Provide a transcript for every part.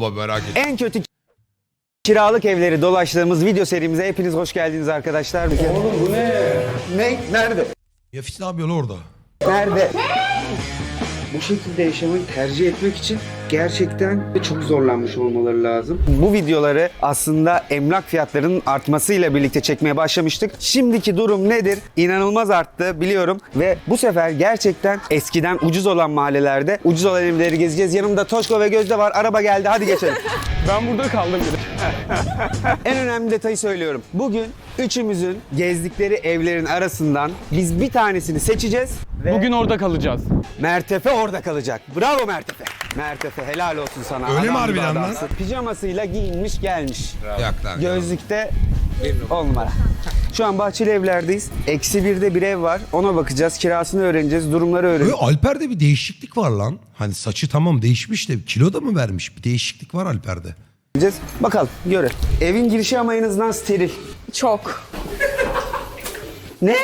baba merak etme. En kötü kiralık evleri dolaştığımız video serimize hepiniz hoş geldiniz arkadaşlar. Oğlum bu ne? Ne? Nerede? Yafis ne yapıyor lan orada? Nerede? Bu şekilde yaşamayı tercih etmek için gerçekten çok zorlanmış olmaları lazım. Bu videoları aslında emlak fiyatlarının artmasıyla birlikte çekmeye başlamıştık. Şimdiki durum nedir? İnanılmaz arttı biliyorum ve bu sefer gerçekten eskiden ucuz olan mahallelerde ucuz olan evleri gezeceğiz. Yanımda Toşko ve Gözde var. Araba geldi. Hadi geçelim. Ben burada kaldım bir de. En önemli detayı söylüyorum. Bugün üçümüzün gezdikleri evlerin arasından biz bir tanesini seçeceğiz ve Bugün orada kalacağız. Mertefe orada kalacak. Bravo Mertefe. Mertefe helal olsun sana. Öyle mi Adam gibi harbiden lan? adamsın. Pijamasıyla giyinmiş gelmiş. Lan. Gözlükte on numara. Şu an Bahçeli evlerdeyiz. Eksi birde bir ev var. Ona bakacağız. Kirasını öğreneceğiz. Durumları Böyle öğreneceğiz. Alper'de bir değişiklik var lan. Hani saçı tamam değişmiş de kilo da mı vermiş? Bir değişiklik var Alper'de. Bakalım göre. Evin girişi ama en azından steril. Çok. Ne?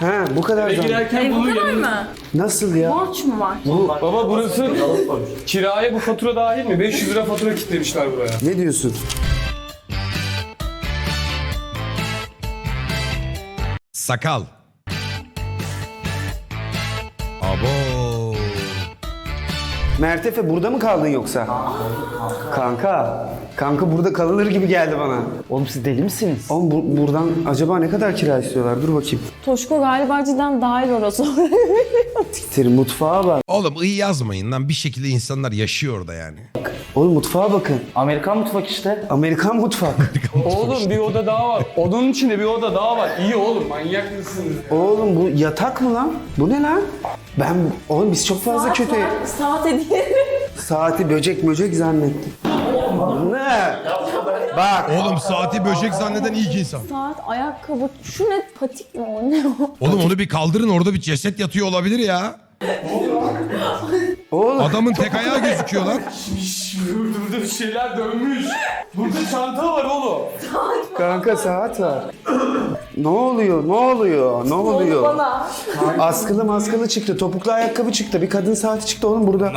Ha bu kadar zaman. Girerken bu bunu yanına... mı? Nasıl ya? Borç mu var? Baba burası kiraya bu fatura dahil mi? 500 lira fatura kitlemişler buraya. Ne diyorsun? Sakal. Abo. Mertefe burada mı kaldın yoksa? Kanka. Kanka burada kalınır gibi geldi bana. Oğlum siz deli misiniz? Oğlum bu- buradan acaba ne kadar kira istiyorlar? Dur bakayım. Toşko galiba cidden dahil orası. Siktir mutfağa bak. Oğlum iyi yazmayın lan. Bir şekilde insanlar yaşıyor orada yani. Oğlum mutfağa bakın. Amerikan mutfak işte. Amerikan mutfak. Oğlum bir oda daha var. Odanın içinde bir oda daha var. İyi oğlum manyak mısınız? Oğlum bu yatak mı lan? Bu ne lan? Ben oğlum biz çok fazla kötü Saat hediye. saati böcek böcek zannettim. Ne? Bak. Oğlum saati böcek zanneden ilk insan. Saat, ayakkabı. Şu ne? Patik mi o? Ne o? Oğlum onu bir kaldırın orada bir ceset yatıyor olabilir ya. Oğlum Adamın tek ayağı gözüküyor lan. Burada bir şeyler dönmüş. Burada çanta var oğlum. kanka saat var. ne oluyor? Ne oluyor? Ne oluyor? Bana. Askılı maskılı çıktı. Topuklu ayakkabı çıktı. Bir kadın saati çıktı oğlum burada.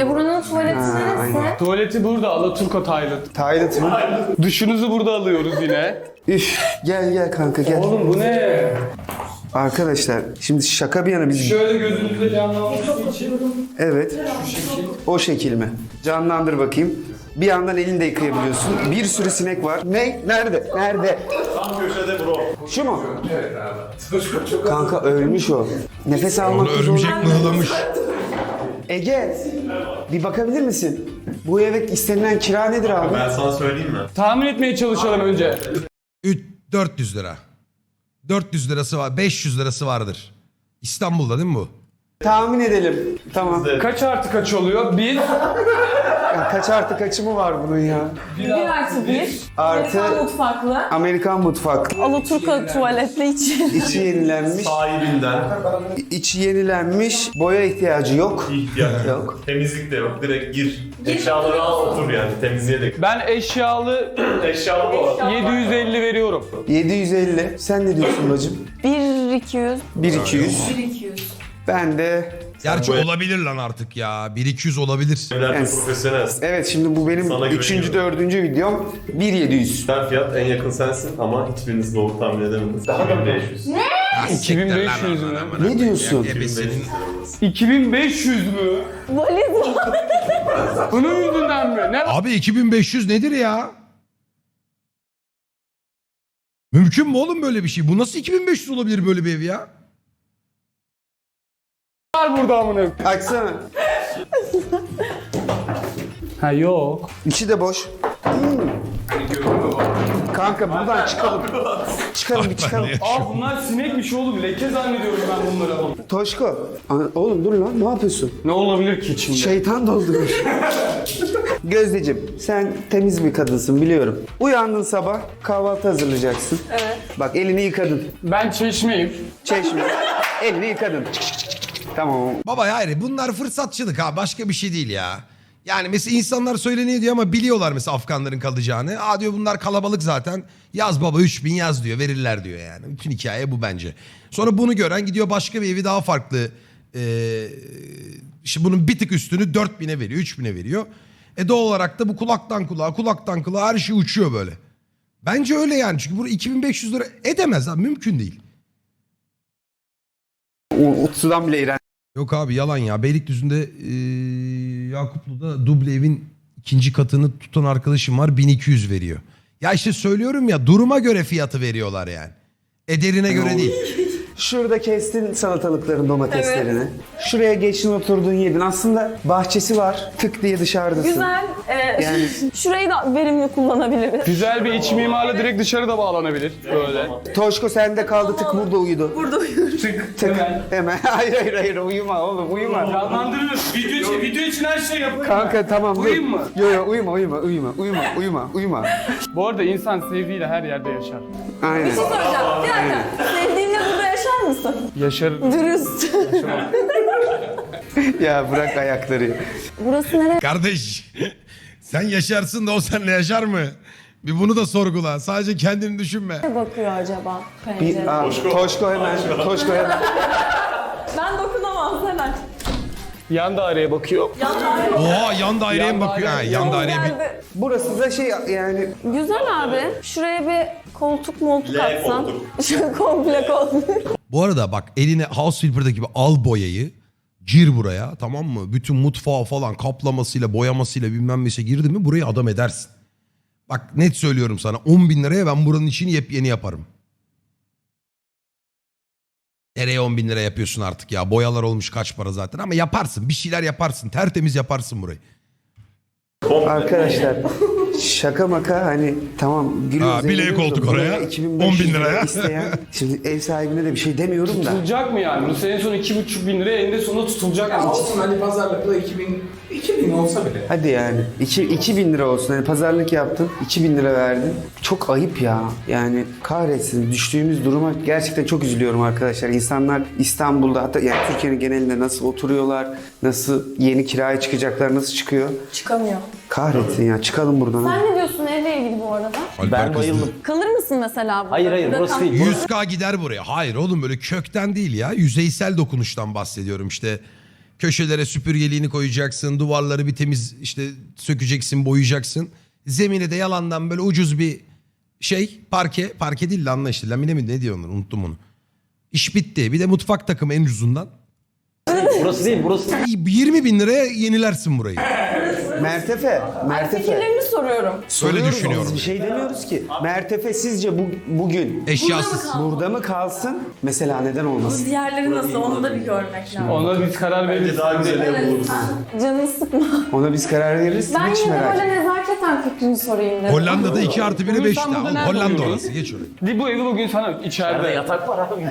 E buranın tuvaleti neresi? Tuvaleti burada Alaturka Tayland. Taylat mı? Duşunuzu burada alıyoruz yine. Üf, gel gel kanka gel. Oğlum bu ne? Arkadaşlar şimdi şaka bir yana biz Şöyle gözünüzde canlanması için. evet o şekil mi? Canlandır bakayım. Bir yandan elini de yıkayabiliyorsun. Bir sürü sinek var. Ne? Nerede? Nerede? Tam köşede bro. Şu mu? Evet abi. Kanka ölmüş o. Nefes almak Onu örümcek mıhlamış. Ege bir bakabilir misin? Bu eve istenilen kira nedir abi? Ben sana söyleyeyim mi? Tahmin etmeye çalışalım önce. 3 400 lira. 400 lirası var. 500 lirası vardır. İstanbul'da değil mi bu? Tahmin edelim. Tamam. Kaç artı kaç oluyor? Bir. Kaç artı kaçı mı var bunun ya? Bir artı bir. Artı- Amerikan mutfaklı. Amerikan mutfak. Alaturka tuvaletli için. İçi yenilenmiş. Sahibinden İçi yenilenmiş. Boya ihtiyacı yok. ihtiyaç Yok. Temizlik de yok. Direkt gir. Eşyaları al otur yani. Temizliğe de. Ben eşyalı Eşyalı bu arada. 750 veriyorum. 750. Sen ne diyorsun bacım? 1 200. 1200. 1 200. Ben de Gerçi bu- olabilir lan artık ya. 1200 olabilir. Evler Evet. profesyonel. evet şimdi bu benim Sana 3. güveniyorum. 4. videom 1700. Sen fiyat en yakın sensin ama hiçbiriniz doğru tahmin edemediniz. 2500. Ya siktir lan 2500 mü? aman, aman, Ne diyorsun? Ya, ebesinin- 2500 mü? Valiz var. Bunun yüzünden mi? Ne Abi 2500 nedir ya? Mümkün mü oğlum böyle bir şey? Bu nasıl 2500 olabilir böyle bir ev ya? Var burada amına? Açsana. Ha yok. İçi de boş. Kanka buradan çıkalım. Çıkalım bir çıkalım. Aa bunlar sinekmiş oğlum. Leke zannediyorum ben bunları ama. Toşko. Ana- Oğlum dur lan ne yapıyorsun? Ne olabilir ki içinde? Şeytan doldurmuş. Gözdeciğim sen temiz bir kadınsın biliyorum. Uyandın sabah kahvaltı hazırlayacaksın. Evet. Bak elini yıkadın. Ben çeşmeyim. Çeşme. elini yıkadın. Çık, çık, çık. Tamam. Baba hayır bunlar fırsatçılık ha başka bir şey değil ya. Yani mesela insanlar söyleniyor diyor ama biliyorlar mesela Afganların kalacağını. Aa diyor bunlar kalabalık zaten. Yaz baba 3000 yaz diyor verirler diyor yani. Bütün hikaye bu bence. Sonra bunu gören gidiyor başka bir evi daha farklı. Ee, işte bunun bir tık üstünü 4000'e veriyor 3000'e veriyor. E doğal olarak da bu kulaktan kulağa, kulaktan kulağa her şey uçuyor böyle. Bence öyle yani. Çünkü bu 2500 lira edemez abi. Mümkün değil. O, bile iğrenç. Yok abi yalan ya. Beylikdüzü'nde eee Yakuplu'da duble evin ikinci katını tutan arkadaşım var. 1200 veriyor. Ya işte söylüyorum ya duruma göre fiyatı veriyorlar yani. Ederine göre değil. Şurada kestin salatalıkların domateslerini. Şuraya geçtin oturdun yedin. Aslında bahçesi var. Tık diye dışarıdasın. Güzel. Ee, Yani- Şurayı da verimli kullanabiliriz. Güzel bir iç mimarla direkt dışarıda bağlanabilir. Böyle. Toşko sende kaldı tık burada uyudu. Burada uyuyoruz. Tık. Tık. Hemen. Hemen. Hayır hayır hayır uyuma oğlum uyuma. Canlandırırız. Video için, video için her şey yaparız. Kanka tamam dur. Uyuyayım mı? Yok yok uyuma uyuma uyuma uyuma uyuma uyuma. Bu arada insan sevdiğiyle her yerde yaşar. Aynen. Bir şey soracağım. Bir dakika. Yaşar mısın? Yaşar. Dürüst. ya bırak ayakları. Burası nereye Kardeş sen yaşarsın da o seninle yaşar mı? Bir bunu da sorgula. Sadece kendini düşünme. bakıyor acaba Bir, pencere? aa, Toşko hemen. Toşko hemen. Ben dokunamam hemen. Yan daireye bakıyor. Oha yan daireye mi bakıyor? Ha, yan daireye bir... Geldi. Burası da şey yani Güzel abi. Şuraya bir koltuk moltuk L atsan. koltuk. Şu komple koltuk. Bu arada bak eline House Flipper'daki gibi al boyayı. Gir buraya tamam mı? Bütün mutfağı falan kaplamasıyla boyamasıyla bilmem neyse girdi mi burayı adam edersin. Bak net söylüyorum sana 10 bin liraya ben buranın içini yepyeni yaparım. Nereye 10 bin lira yapıyorsun artık ya? Boyalar olmuş kaç para zaten ama yaparsın. Bir şeyler yaparsın. Tertemiz yaparsın burayı. Arkadaşlar şaka maka hani tamam gülüyoruz. Ha, bileğe eğleniyoruz da koltuk buraya oraya, 2500 10 bin liraya. isteyen şimdi ev sahibine de bir şey demiyorum da. Tutulacak mı yani? Bu en son 2,5 bin liraya eninde sonunda tutulacak mı? Olsun hani pazarlıkla 2000 2000 olsa bile. Hadi yani 2 2000 lira olsun hani pazarlık yaptın 2000 lira verdin. Çok ayıp ya. Yani kahretsin düştüğümüz duruma gerçekten çok üzülüyorum arkadaşlar. İnsanlar İstanbul'da hatta yani Türkiye'nin genelinde nasıl oturuyorlar, nasıl yeni kiraya çıkacaklar, nasıl çıkıyor. Çıkamıyor. Kahretsin ya çıkalım buradan. ha. Sen ne diyorsun evle ilgili bu arada? Ben bayıldım. Kalır mısın mesela burada? Hayır hayır burası değil. Burası 100k gider buraya. Hayır oğlum böyle kökten değil ya. Yüzeysel dokunuştan bahsediyorum işte. Köşelere süpürgeliğini koyacaksın. Duvarları bir temiz işte sökeceksin, boyayacaksın. Zemine de yalandan böyle ucuz bir şey parke. Parke değil de anla işte. Lamine mi ne diyorlar unuttum onu. İş bitti. Bir de mutfak takımı en ucuzundan. burası değil burası. 20 bin liraya yenilersin burayı. Mertefe, Mertefe. Fikirlerini soruyorum. Öyle Soruyoruz, düşünüyorum. Biz bir şey demiyoruz ki. Mertefe sizce bu, bugün Eşyasız. burada mı kalsın? Mesela neden olmasın? Diğerleri nasıl onu da bir görmek lazım. Ona biz karar veririz. daha güzel ev buluruz. Canını sıkma. Ona biz karar veririz. Ben Hiç yine de merak böyle etme. nezaketen fikrini sorayım dedim. Hollanda'da 2 artı 1'e 5 Sen burada nerede Hollanda uyudun? orası. Geç oraya. Di bu evi bugün sana içeride. yatak var abi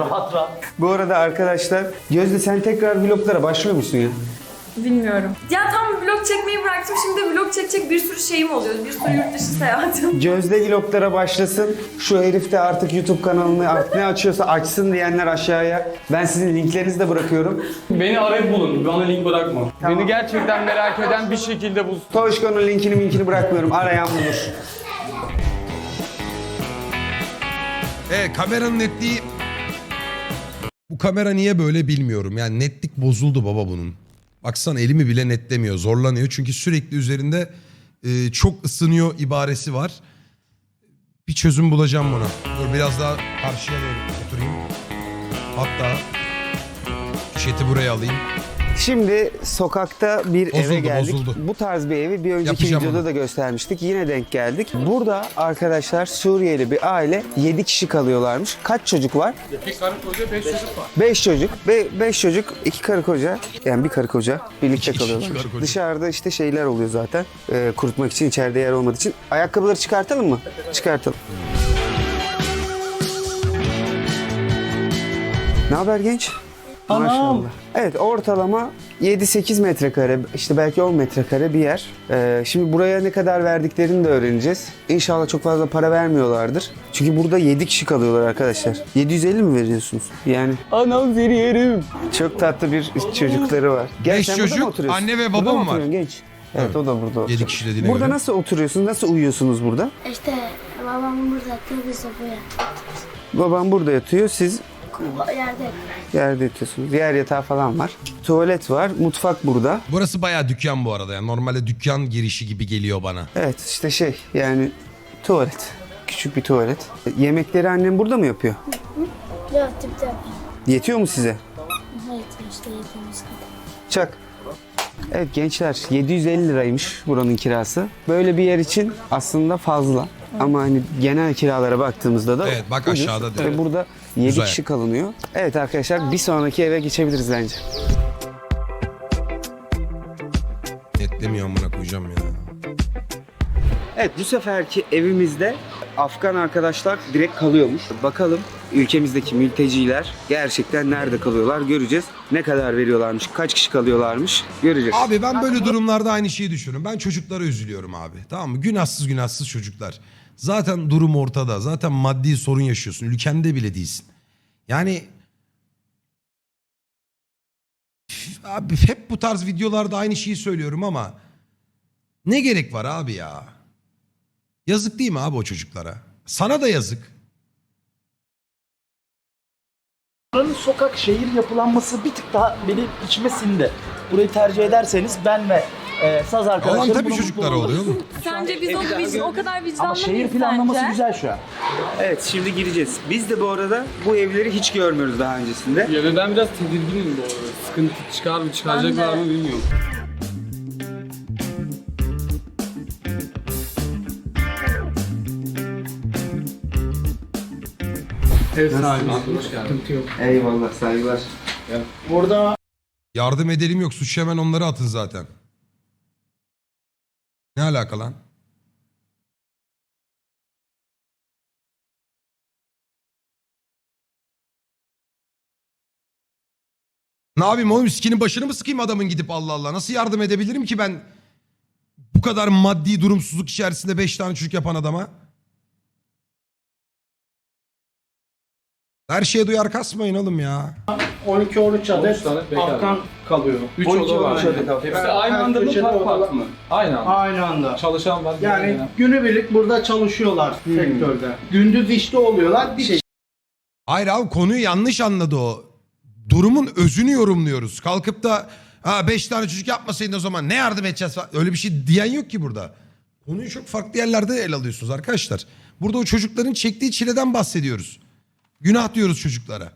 rahat rahat. Bu arada arkadaşlar Gözde sen tekrar vloglara başlıyor musun ya? Bilmiyorum. Ya tam vlog çekmeyi bıraktım. Şimdi vlog çekecek bir sürü şeyim oluyor. Bir sürü yurt dışı seyahatim. Gözde vloglara başlasın. Şu herif de artık YouTube kanalını artık ne açıyorsa açsın diyenler aşağıya. Ben sizin linklerinizi de bırakıyorum. Beni arayıp bulun. Bana link bırakma. Tamam. Beni gerçekten merak eden bir şekilde bulsun. Toşko'nun linkini minkini bırakmıyorum. Arayan bulur. Evet kameranın netliği... Bu kamera niye böyle bilmiyorum. Yani netlik bozuldu baba bunun. Baksana elimi bile netlemiyor. Zorlanıyor. Çünkü sürekli üzerinde e, çok ısınıyor ibaresi var. Bir çözüm bulacağım buna. Dur biraz daha karşıya doğru oturayım. Hatta şeti buraya alayım. Şimdi sokakta bir Bozuldu, eve geldik. bozuldu. Bu tarz bir evi bir önceki Yapacağım videoda onu. da göstermiştik. Yine denk geldik. Burada arkadaşlar Suriyeli bir aile 7 kişi kalıyorlarmış. Kaç çocuk var? Bir karı koca 5 çocuk var. 5 çocuk. 5 çocuk, 2 karı koca. Yani bir karı koca birlikte kalıyorlar. Dışarıda işte şeyler oluyor zaten. e, kurutmak için içeride yer olmadığı için. Ayakkabıları çıkartalım mı? Çıkartalım. Ne haber genç? Maşallah. Evet ortalama 7-8 metrekare işte belki 10 metrekare bir yer. Ee, şimdi buraya ne kadar verdiklerini de öğreneceğiz. İnşallah çok fazla para vermiyorlardır. Çünkü burada 7 kişi kalıyorlar arkadaşlar. 750 mi veriyorsunuz? Yani Anam seni yerim. çok tatlı bir çocukları var. Gel, Beş sen burada mı çocuk, oturuyorsun? anne ve Burada babam mı var. oturuyorsun genç? Evet, o da burada oturuyor. Yedi kişi dediğine Burada göre. nasıl oturuyorsunuz? Nasıl uyuyorsunuz burada? İşte babam burada yatıyor biz de buraya. Babam burada yatıyor. Siz yerde. Yerde yatıyorsunuz. Yer yatağı falan var. Tuvalet var. Mutfak burada. Burası bayağı dükkan bu arada. Yani normalde dükkan girişi gibi geliyor bana. Evet işte şey yani tuvalet. Küçük bir tuvalet. Yemekleri annem burada mı yapıyor? Yok tipte. Yetiyor mu size? Evet işte yediğimiz kadar. Çak. Evet gençler 750 liraymış buranın kirası. Böyle bir yer için aslında fazla. Ama hani genel kiralara baktığımızda da Evet, bak aşağıda diyor. Ve burada 7 Güzel. kişi kalınıyor. Evet arkadaşlar bir sonraki eve geçebiliriz bence. Netlemiyor amına koyacağım ya. Evet bu seferki evimizde Afgan arkadaşlar direkt kalıyormuş. Bakalım ülkemizdeki mülteciler gerçekten nerede kalıyorlar göreceğiz. Ne kadar veriyorlarmış, kaç kişi kalıyorlarmış göreceğiz. Abi ben böyle durumlarda aynı şeyi düşünüyorum. Ben çocuklara üzülüyorum abi. Tamam mı? Günahsız günahsız çocuklar. Zaten durum ortada. Zaten maddi sorun yaşıyorsun. Ülkende bile değilsin. Yani abi hep bu tarz videolarda aynı şeyi söylüyorum ama ne gerek var abi ya? Yazık değil mi abi o çocuklara? Sana da yazık. Buranın sokak şehir yapılanması bir tık daha benim içime sindi. Burayı tercih ederseniz ben ve e, saz arkadaşlarım Alan tabii oluruz. oluyor oğlum. Sence biz o, biz o kadar vicdanlı Ama şehir mıyız planlaması sence? güzel şu an. Evet şimdi gireceğiz. Biz de bu arada bu evleri hiç görmüyoruz daha öncesinde. Ya ve ben biraz tedirginim bu arada. Sıkıntı çıkar mı çıkaracaklar mı bilmiyorum. Ev sahibi. Sıkıntı yok. Eyvallah saygılar. Burada Yardım edelim yok. Suç hemen onları atın zaten. Ne alaka lan? Ne yapayım oğlum sikinin başını mı sıkayım adamın gidip Allah Allah. Nasıl yardım edebilirim ki ben bu kadar maddi durumsuzluk içerisinde 5 tane çocuk yapan adama? Her şeye duyar kasmayın oğlum ya. 12-13 adet tane bekar. Afgan kalıyor. 3 12 oda var. Hepsi aynı anda mı köşede farklı odalar- farklı mı? Aynı anda. Aynı anda. Çalışan var. Yani dinleyen. günübirlik burada çalışıyorlar sektörde. Gündüz işte oluyorlar. Bir şey Hayır abi konuyu yanlış anladı o. Durumun özünü yorumluyoruz. Kalkıp da ha beş tane çocuk yapmasaydın o zaman ne yardım edeceğiz falan. Öyle bir şey diyen yok ki burada. Konuyu çok farklı yerlerde ele alıyorsunuz arkadaşlar. Burada o çocukların çektiği çileden bahsediyoruz. Günah diyoruz çocuklara.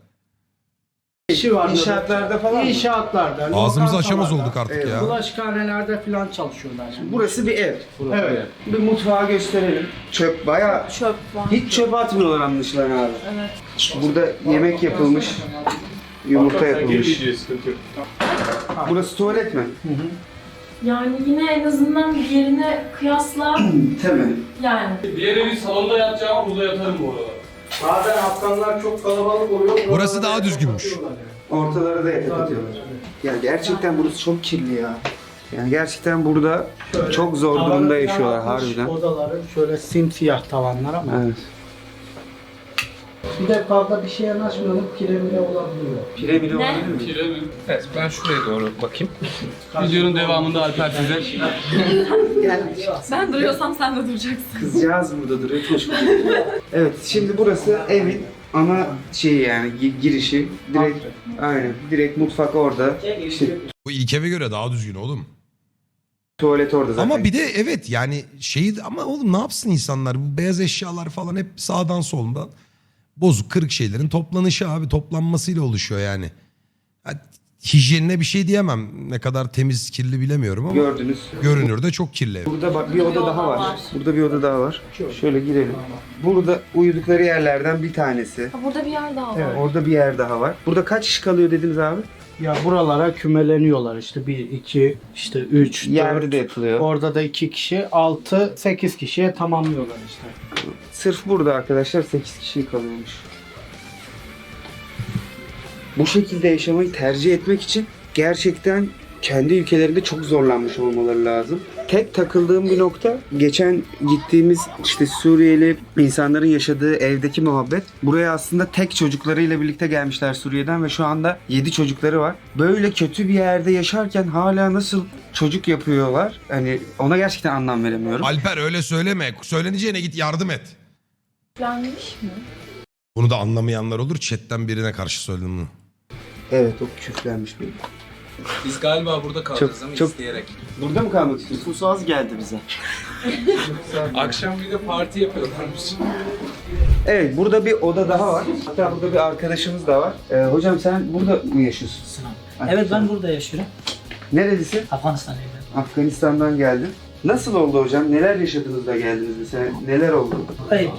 işi var. İnşaatlarda falan mı? İnşaatlarda. Ağzımızı açamaz lokantalarda, olduk artık ya. Bulaşıkhanelerde falan çalışıyorlar şimdi. Burası bir ev. Evet. Bir mutfağı gösterelim. Çöp bayağı Çöp var. hiç çöp atmıyorlar anlaşılan abi. Evet. Burada yemek yapılmış. Yumurta yapılmış. Burası tuvalet mi? Yani yine en azından diğerine kıyasla Temel. yani. Diğer evi salonda yatacağım burada yatarım bu arada. Bazen Afganlar çok kalabalık oluyor. Burası daha düzgünmüş. Ortalara da yatak atıyorlar. Ya gerçekten burası çok kirli ya. Yani gerçekten burada çok zor durumda yaşıyorlar atmış, harbiden. Odaları şöyle simsiyah tavanlar ama. Evet. Bir de fazla bir şeye yanaşmayalım kire bile olabiliyor. Pire bile Ne? olabilir mi? Pire mi? Evet ben şuraya doğru bakayım. Videonun devamında Alper size Ben duruyorsam sen de duracaksın. Kızcağız burada duruyor. Çocuk. evet şimdi burası evin ana şeyi yani gi- girişi. Direkt aynen. Direkt mutfak orada. İşte Bu ilk eve göre daha düzgün oğlum. tuvalet orada zaten. Ama bir de evet yani şeyi ama oğlum ne yapsın insanlar? Bu beyaz eşyalar falan hep sağdan soldan bozuk kırık şeylerin toplanışı abi toplanmasıyla oluşuyor yani. Hijyenine bir şey diyemem. Ne kadar temiz kirli bilemiyorum ama gördünüz. görünürde çok kirli. ev. Burada bak bir oda daha var. Burada bir oda daha var. Şöyle girelim. Burada uyudukları yerlerden bir tanesi. Ha, burada bir yer daha var. Orada bir yer daha var. Burada kaç kişi kalıyor dediniz abi? Ya buralara kümeleniyorlar işte 1, 2, işte 3, 4. Yerde de yapılıyor. Orada da 2 kişi, 6, 8 kişiye tamamlıyorlar işte. Sırf burada arkadaşlar 8 kişi kalıyormuş. Bu şekilde yaşamayı tercih etmek için gerçekten kendi ülkelerinde çok zorlanmış olmaları lazım. Tek takıldığım bir nokta geçen gittiğimiz işte Suriyeli insanların yaşadığı evdeki muhabbet. Buraya aslında tek çocuklarıyla birlikte gelmişler Suriye'den ve şu anda 7 çocukları var. Böyle kötü bir yerde yaşarken hala nasıl çocuk yapıyorlar? Hani ona gerçekten anlam veremiyorum. Alper öyle söyleme. Söyleneceğine git yardım et. Planmış mı? Bunu da anlamayanlar olur. Chatten birine karşı söyledim bunu. Evet o küflenmiş bir. Biz galiba burada kalacağız ama çok- isteyerek. Burada mı kalmak istiyorsun? Nüfusu az geldi bize. Akşam bir de parti yapıyorlarmış. Evet burada bir oda daha var. Hatta burada bir arkadaşımız da var. Ee, hocam sen burada mı yaşıyorsun? Evet ben burada yaşıyorum. Nerelisin? Afganistan'dayım ben. Afganistan'dan geldin. Nasıl oldu hocam? Neler yaşadınız da geldiniz mesela? Neler oldu? Hayır,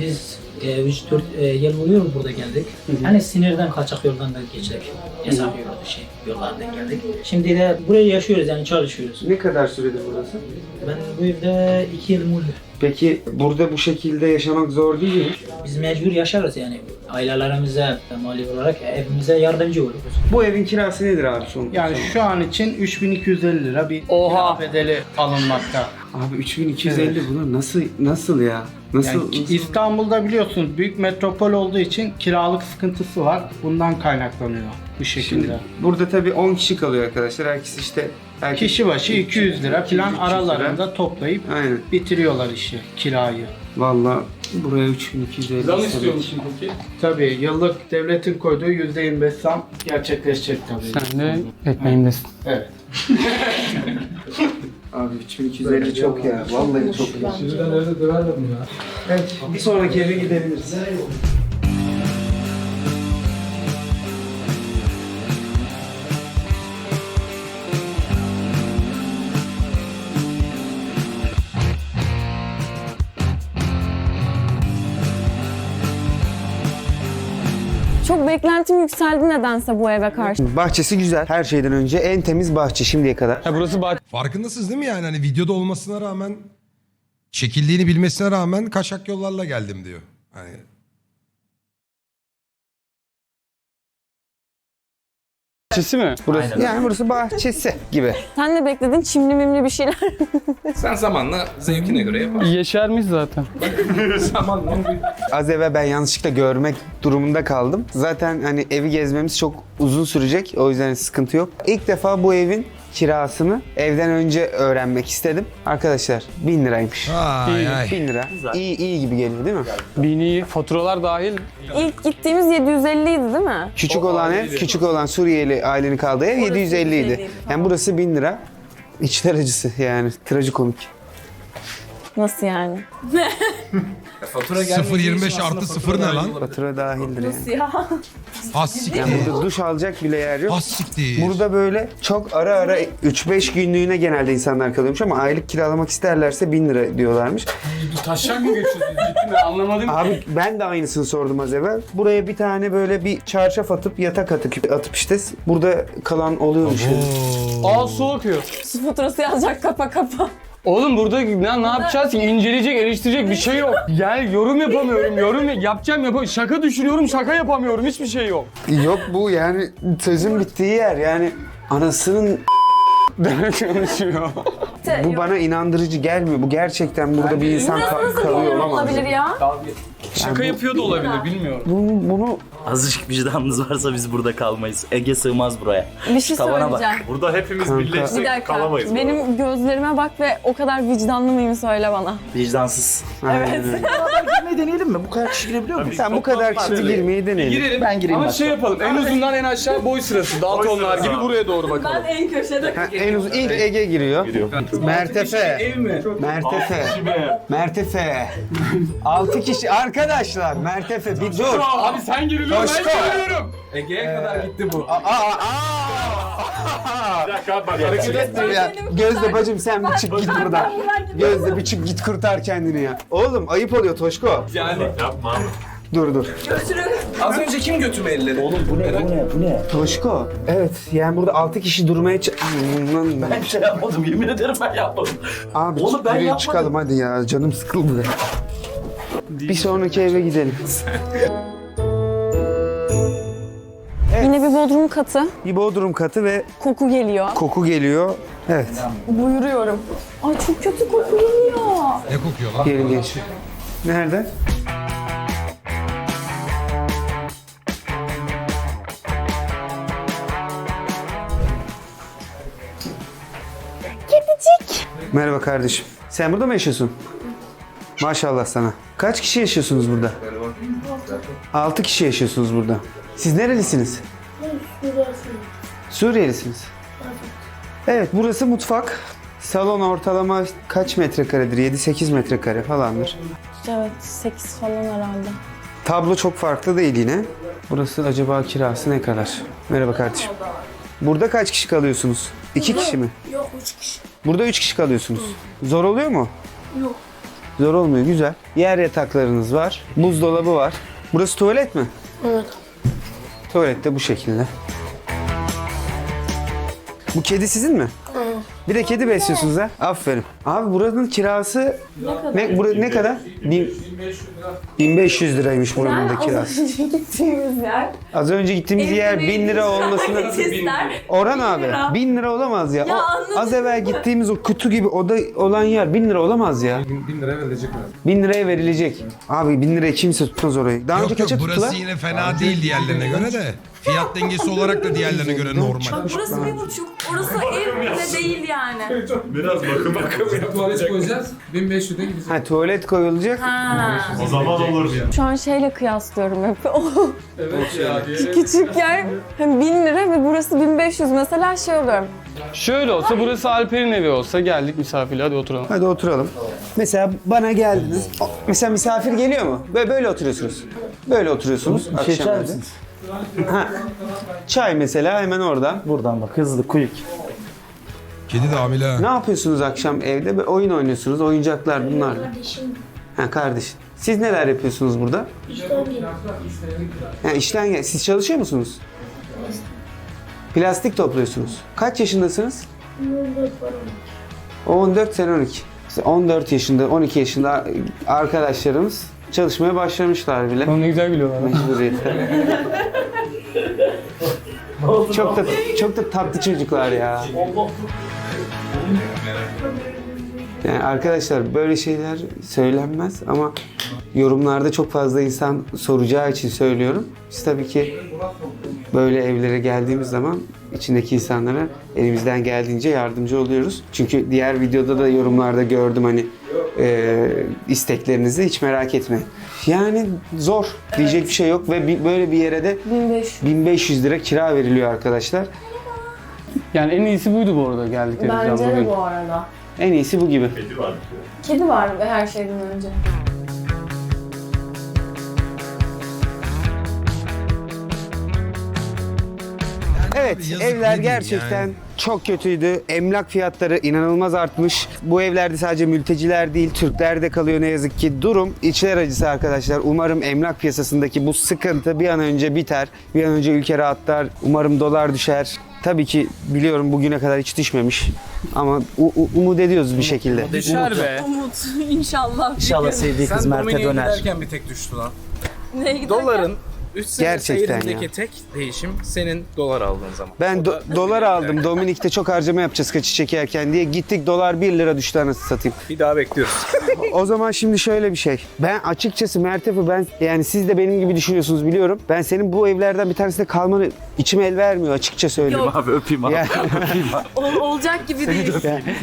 biz 3-4 yıl oluyor burada geldik. Hani sinirden kaçak yoldan da geçtik. Yasak yolda şey, yollardan geldik. Şimdi de buraya yaşıyoruz yani çalışıyoruz. Ne kadar süredir buradasın? Ben bu evde 2 yıl oluyor. Peki burada bu şekilde yaşamak zor değil mi? Biz mecbur yaşarız yani. Ailelerimize, mali olarak evimize yardımcı oluyoruz. Bu evin kirası nedir abi son? Yani şu an için 3250 lira bir Oha. kira bedeli alınmakta. Abi 3250 bunu nasıl nasıl ya? Nasıl? Yani ki- İstanbul'da biliyorsunuz büyük metropol olduğu için kiralık sıkıntısı var. Bundan kaynaklanıyor bu şekilde. Şimdi burada tabii 10 kişi kalıyor arkadaşlar. Herkes işte herkes Kişi başı 200 lira 200 falan lira. aralarında toplayıp Aynen. bitiriyorlar işi, kirayı. Vallahi buraya 3250 Zam istiyor musun peki? Tabii yıllık devletin koyduğu %25 zam gerçekleşecek tabii. Sen de ekmeğindesin. Evet. Abi 3250 çok ya. Vallahi çok ya. Şimdiden evde döverdim ya. Evet, bir sonraki eve gidebiliriz. Beklentim yükseldi nedense bu eve karşı. Bahçesi güzel. Her şeyden önce en temiz bahçe şimdiye kadar. Ha burası bahçe. Farkındasınız değil mi yani? Hani videoda olmasına rağmen çekildiğini bilmesine rağmen kaşak yollarla geldim diyor. Hani Bahçesi mi? Burası. Yani burası bahçesi gibi. Sen de bekledin çimli mimli bir şeyler. Sen zamanla zevkine göre yaparsın. Yeşermiş zaten. zamanla. Az evvel ben yanlışlıkla görmek durumunda kaldım. Zaten hani evi gezmemiz çok uzun sürecek. O yüzden sıkıntı yok. İlk defa bu evin kirasını evden önce öğrenmek istedim. Arkadaşlar 1000 liraymış. ay ay. 1000 lira. İyi iyi gibi geliyor değil mi? Bini, faturalar dahil. İlk gittiğimiz 750 idi değil mi? Küçük olan ev, küçük olan Suriyeli ailenin kaldığı ev 750 idi. 750, Yani burası 1000 lira. İçler acısı yani trajikomik. Nasıl yani? Fatura 0.25 artı 0 ne lan? Fatura dahildir yani. Ya. Has siktir. Yani burada duş alacak bile yer yok. Siktir. Burada böyle çok ara ara 3-5 günlüğüne genelde insanlar kalıyormuş ama aylık kiralamak isterlerse 1000 lira diyorlarmış. Taşak mı geçiyorsunuz? Ciddi mi? Anlamadım. Abi ben de aynısını sordum az evvel. Buraya bir tane böyle bir çarşaf atıp yatak atıp, atıp işte burada kalan oluyormuş. Aa su akıyor. Su faturası yazacak kapa kapa. Oğlum burada ne, ne yapacağız ki? İnceleyecek, eleştirecek bir şey yok. Yani yorum yapamıyorum, yorum yapacağım yapamıyorum. Şaka düşünüyorum, şaka yapamıyorum. Hiçbir şey yok. Yok bu yani sözün bittiği yer yani anasının Demek konuşuyor. bu bana inandırıcı gelmiyor. Bu gerçekten burada bir insan ka- kalıyor olamaz. olabilir ya? Şaka yapıyor da olabilir, bilmiyorum. Bunu, bunu Azıcık vicdanınız varsa biz burada kalmayız. Ege sığmaz buraya. Bir şey Tavana bak. söyleyeceğim. Burada hepimiz Kanka. Bir birleşsek dakika. kalamayız. Benim gözlerime bak ve o kadar vicdanlı mıyım söyle bana. Vicdansız. evet. Girmeyi deneyelim mi? Bu kadar kişi girebiliyor muyuz? Sen bu kadar kişi girmeyi deneyelim. Girelim. Ben gireyim Ama başta. şey yapalım. En uzundan en aşağı boy sırası. Daltonlar gibi buraya doğru bakalım. en köşede. Ha, en uzun ilk Ege giriyor. Mertefe. Ev mi? Mertefe. Mertefe. 6 kişi arkadaşlar. Mertefe bir dur. Abi sen giriliyor, ben Coşko. giriliyorum. Ege'ye kadar gitti bu. Aa, aa, aa. Bir dakika bak hareket etme. Ya, Gözde bacım sen bir çık git buradan. Gözde bir çık git kurtar kendini ya. Oğlum ayıp oluyor Toşko. Yani Yapma abi. Dur dur. az önce kim götüme elleri? Oğlum Bu ne? Bu ne? Bu ne? Toşko. Evet yani burada 6 kişi durmaya ç- Ben şey yapmadım. Yemin ederim ben yapmadım. Abi Oğlum ben yürüyün yapmadım. çıkalım hadi ya canım sıkıldı. Bir sonraki eve gidelim. Yine bir bodrum katı. Bir bodrum katı ve Koku geliyor. koku geliyor. Evet. Buyuruyorum. Ay çok kötü koku geliyor. Ne kokuyor lan? Gelin geç. Nerede? Kedicik. Merhaba kardeşim. Sen burada mı yaşıyorsun? Maşallah sana. Kaç kişi yaşıyorsunuz burada? 6 kişi yaşıyorsunuz burada. Siz nerelisiniz? Suriyelisiniz. Evet burası mutfak. Salon ortalama kaç metrekaredir? 7-8 metrekare falandır. Evet 8 falan herhalde. Tablo çok farklı değil yine. Burası acaba kirası ne kadar? Merhaba kardeşim. Burada kaç kişi kalıyorsunuz? İki kişi mi? Yok üç kişi. Burada üç kişi kalıyorsunuz. Zor oluyor mu? Yok. Zor olmuyor. Güzel. Yer yataklarınız var. Buzdolabı var. Burası tuvalet mi? Evet. Tuvalet de bu şekilde. Bu kedi sizin mi? Bir de kedi besliyorsunuz ha. Aferin. Abi buranın kirası ne, bura, ne kadar? Bin, 1500 liraymış buranın da kirası. Az önce gittiğimiz yer. Az önce gittiğimiz yer 1000 lira olmasını... Orhan abi lira. 1000 lira olamaz ya. Ya O, az evvel gittiğimiz o kutu gibi oda olan yer 1000 lira olamaz ya. 1000 liraya verilecek mi? 1000 liraya verilecek. Abi 1000 liraya kimse tutmaz orayı. Daha önce Yok yok kaça burası tuttular? yine fena değil diğerlerine göre de. Fiyat dengesi olarak da diğerlerine göre normal. Bak burası bir buçuk. Orası ev bile değil yani. Biraz bakım Tuvalet koyacağız. 1500'e gideceğiz. Ha tuvalet koyulacak. Ha. O zaman olur. Şu an şeyle kıyaslıyorum hep. O Evet ya. küçük yer hani 1000 lira ve burası 1500 mesela şey oluyorum. Şöyle olsa burası Alper'in evi olsa geldik misafirle hadi oturalım. Hadi oturalım. Mesela bana geldiniz. Mesela misafir geliyor mu? Böyle, böyle oturuyorsunuz. Böyle oturuyorsunuz. Bir şey içer akşam misiniz? Ha. Çay mesela hemen orada. Buradan bak hızlı quick. Kedi de hamile ha. Ne yapıyorsunuz akşam evde? Böyle oyun oynuyorsunuz. Oyuncaklar bunlar. Kardeşim Ha kardeş. Siz neler yapıyorsunuz burada? işten geliyor. Ha, işten gel. Siz çalışıyor musunuz? Plastik topluyorsunuz. Kaç yaşındasınız? Bunlar falan. O 14 sen 12. İşte 14 yaşında, 12 yaşında arkadaşlarımız çalışmaya başlamışlar bile. Onu ne güzel biliyorlar. Mecburiyetten. çok da çok da tatlı çocuklar ya. Yani arkadaşlar böyle şeyler söylenmez ama yorumlarda çok fazla insan soracağı için söylüyorum. Biz tabii ki böyle evlere geldiğimiz zaman içindeki insanlara elimizden geldiğince yardımcı oluyoruz. Çünkü diğer videoda da yorumlarda gördüm hani e, isteklerinizi hiç merak etme. Yani zor diyecek bir şey yok ve bir- böyle bir yere de 1500. 1500 lira kira veriliyor arkadaşlar. Yani en iyisi buydu bu arada geldiklerimizden Bence de bugün. bu arada. En iyisi bu gibi. Kedi var. Kedi var her şeyden önce. Evet, yazık evler gerçekten yani. çok kötüydü. Emlak fiyatları inanılmaz artmış. Bu evlerde sadece mülteciler değil, Türkler de kalıyor ne yazık ki. Durum içler acısı arkadaşlar. Umarım emlak piyasasındaki bu sıkıntı bir an önce biter. Bir an önce ülke rahatlar. Umarım dolar düşer. Tabii ki biliyorum bugüne kadar hiç düşmemiş. Ama u- u- umut ediyoruz bir şekilde. Düşer be. Umut inşallah. İnşallah sevdiği kız Mert'e döner. giderken bir tek düştü lan. Neye giderken? Doların 3 sene Gerçekten ya. tek değişim senin dolar aldığın zaman. Ben do- dolar aldım. Dominik'te çok harcama yapacağız kaçı çekerken diye. Gittik dolar 1 lira düştü anasını satayım. Bir daha bekliyoruz. O zaman şimdi şöyle bir şey. Ben açıkçası Mertef'i ben yani siz de benim gibi düşünüyorsunuz biliyorum. Ben senin bu evlerden bir tanesinde kalmanı içim el vermiyor açıkça söyleyeyim. Yok. Abi öpeyim abi. Yani, Ol- olacak gibi değil.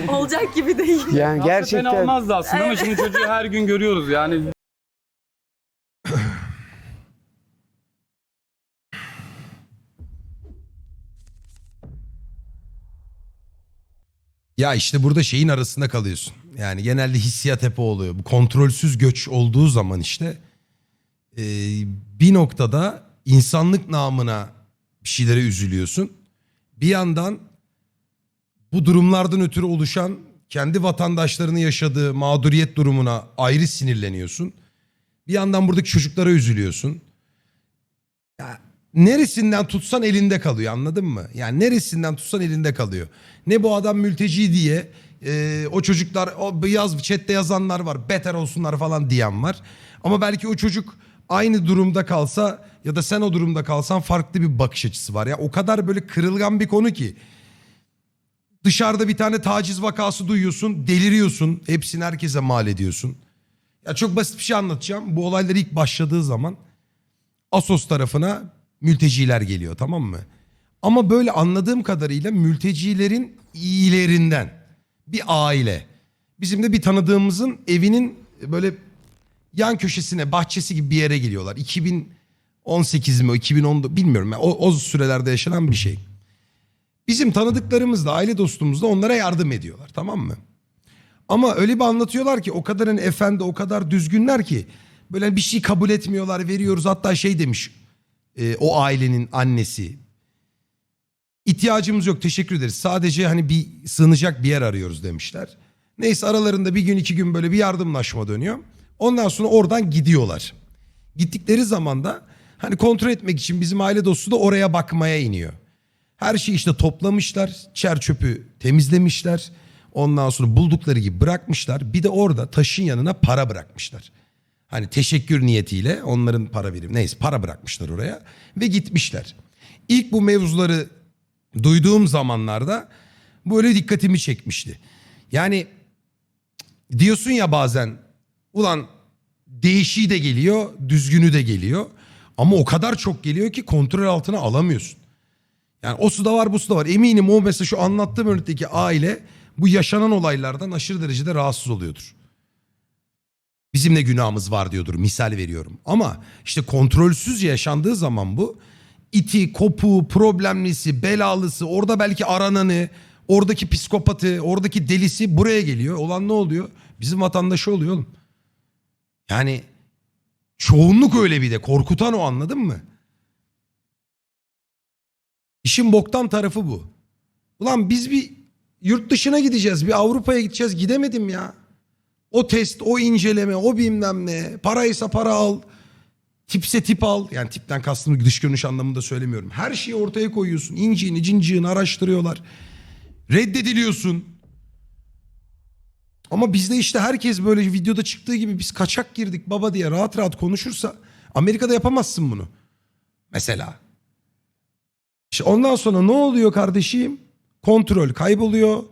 olacak gibi değil. yani Fena gerçekten olmazdı aslında ama şimdi çocuğu her gün görüyoruz yani. Ya işte burada şeyin arasında kalıyorsun. Yani genelde hissiyat hep oluyor. Bu kontrolsüz göç olduğu zaman işte e, bir noktada insanlık namına bir şeylere üzülüyorsun. Bir yandan bu durumlardan ötürü oluşan kendi vatandaşlarını yaşadığı mağduriyet durumuna ayrı sinirleniyorsun. Bir yandan buradaki çocuklara üzülüyorsun. Ya neresinden tutsan elinde kalıyor anladın mı? Yani neresinden tutsan elinde kalıyor. Ne bu adam mülteci diye e, o çocuklar o yaz chatte yazanlar var beter olsunlar falan diyen var. Ama belki o çocuk aynı durumda kalsa ya da sen o durumda kalsan farklı bir bakış açısı var. Ya o kadar böyle kırılgan bir konu ki. Dışarıda bir tane taciz vakası duyuyorsun, deliriyorsun. Hepsini herkese mal ediyorsun. Ya çok basit bir şey anlatacağım. Bu olaylar ilk başladığı zaman Asos tarafına mülteciler geliyor tamam mı? Ama böyle anladığım kadarıyla mültecilerin iyilerinden bir aile. Bizim de bir tanıdığımızın evinin böyle yan köşesine bahçesi gibi bir yere geliyorlar. 2018 mi 2010 bilmiyorum. Yani o, o sürelerde yaşanan bir şey. Bizim tanıdıklarımız da aile dostumuz da onlara yardım ediyorlar tamam mı? Ama öyle bir anlatıyorlar ki o kadar hani efendi o kadar düzgünler ki böyle bir şey kabul etmiyorlar veriyoruz. Hatta şey demiş e, o ailenin annesi ihtiyacımız yok teşekkür ederiz. Sadece hani bir sığınacak bir yer arıyoruz demişler. Neyse aralarında bir gün iki gün böyle bir yardımlaşma dönüyor. Ondan sonra oradan gidiyorlar. Gittikleri zaman da hani kontrol etmek için bizim aile dostu da oraya bakmaya iniyor. Her şeyi işte toplamışlar. Çer çöpü temizlemişler. Ondan sonra buldukları gibi bırakmışlar. Bir de orada taşın yanına para bırakmışlar. Hani teşekkür niyetiyle onların para birim neyse para bırakmışlar oraya ve gitmişler. İlk bu mevzuları duyduğum zamanlarda böyle dikkatimi çekmişti. Yani diyorsun ya bazen ulan değişiği de geliyor düzgünü de geliyor ama o kadar çok geliyor ki kontrol altına alamıyorsun. Yani o su da var bu su da var. Eminim o mesela şu anlattığım örnekteki aile bu yaşanan olaylardan aşırı derecede rahatsız oluyordur. Bizim de günahımız var diyordur misal veriyorum. Ama işte kontrolsüz yaşandığı zaman bu iti, kopu, problemlisi, belalısı, orada belki arananı, oradaki psikopatı, oradaki delisi buraya geliyor. Olan ne oluyor? Bizim vatandaşı oluyor oğlum. Yani çoğunluk öyle bir de korkutan o anladın mı? İşin boktan tarafı bu. Ulan biz bir yurt dışına gideceğiz, bir Avrupa'ya gideceğiz gidemedim ya. O test, o inceleme, o bilmem ne. Paraysa para al. Tipse tip al. Yani tipten kastım dış görünüş anlamında söylemiyorum. Her şeyi ortaya koyuyorsun. İnciğini, cinciğini araştırıyorlar. Reddediliyorsun. Ama bizde işte herkes böyle videoda çıktığı gibi biz kaçak girdik baba diye rahat rahat konuşursa Amerika'da yapamazsın bunu. Mesela. İşte ondan sonra ne oluyor kardeşim? Kontrol kayboluyor.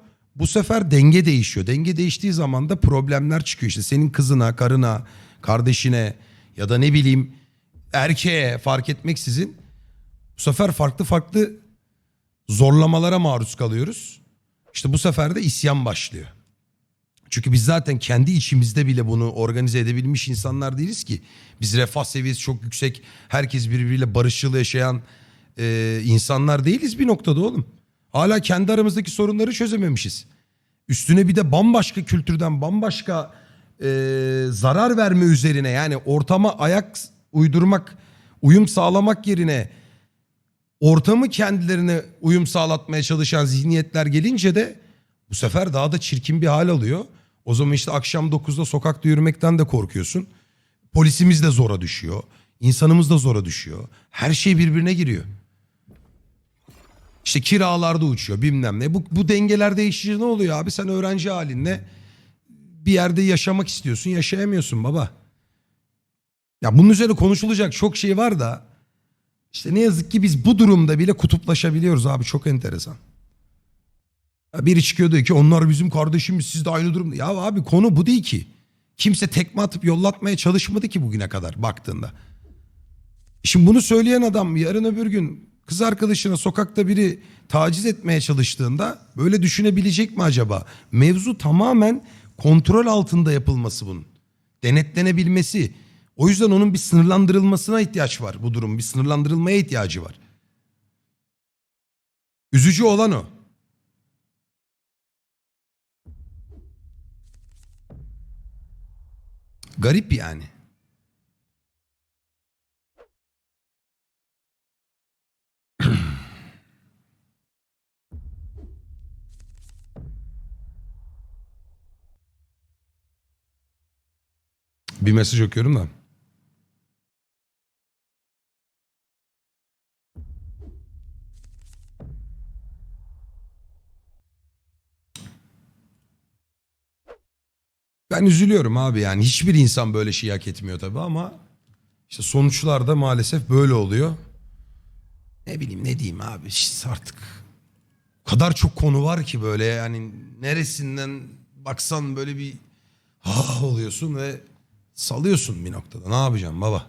Bu sefer denge değişiyor. Denge değiştiği zaman da problemler çıkıyor. İşte senin kızına, karına, kardeşine ya da ne bileyim erkeğe fark etmeksizin bu sefer farklı farklı zorlamalara maruz kalıyoruz. İşte bu sefer de isyan başlıyor. Çünkü biz zaten kendi içimizde bile bunu organize edebilmiş insanlar değiliz ki. Biz refah seviyesi çok yüksek, herkes birbiriyle barışçıl yaşayan e, insanlar değiliz bir noktada oğlum. Hala kendi aramızdaki sorunları çözememişiz. Üstüne bir de bambaşka kültürden, bambaşka e, zarar verme üzerine yani ortama ayak uydurmak, uyum sağlamak yerine ortamı kendilerine uyum sağlatmaya çalışan zihniyetler gelince de bu sefer daha da çirkin bir hal alıyor. O zaman işte akşam 9'da sokakta yürümekten de korkuyorsun. Polisimiz de zora düşüyor. İnsanımız da zora düşüyor. Her şey birbirine giriyor. İşte kiralarda uçuyor bilmem ne. Bu, bu dengeler değişince ne oluyor abi? Sen öğrenci halinle bir yerde yaşamak istiyorsun. Yaşayamıyorsun baba. Ya bunun üzerine konuşulacak çok şey var da işte ne yazık ki biz bu durumda bile kutuplaşabiliyoruz abi. Çok enteresan. Ya Biri çıkıyor diyor ki onlar bizim kardeşimiz siz de aynı durumda. Ya abi konu bu değil ki. Kimse tekme atıp yollatmaya çalışmadı ki bugüne kadar baktığında. Şimdi bunu söyleyen adam yarın öbür gün kız arkadaşına sokakta biri taciz etmeye çalıştığında böyle düşünebilecek mi acaba? Mevzu tamamen kontrol altında yapılması bunun. Denetlenebilmesi. O yüzden onun bir sınırlandırılmasına ihtiyaç var bu durum. Bir sınırlandırılmaya ihtiyacı var. Üzücü olan o. Garip yani. Bir mesaj okuyorum da. Ben üzülüyorum abi yani hiçbir insan böyle şey hak etmiyor tabii ama işte sonuçlarda maalesef böyle oluyor. Ne bileyim ne diyeyim abi işte artık o kadar çok konu var ki böyle yani neresinden baksan böyle bir ha oluyorsun ve salıyorsun bir noktada ne yapacağım baba.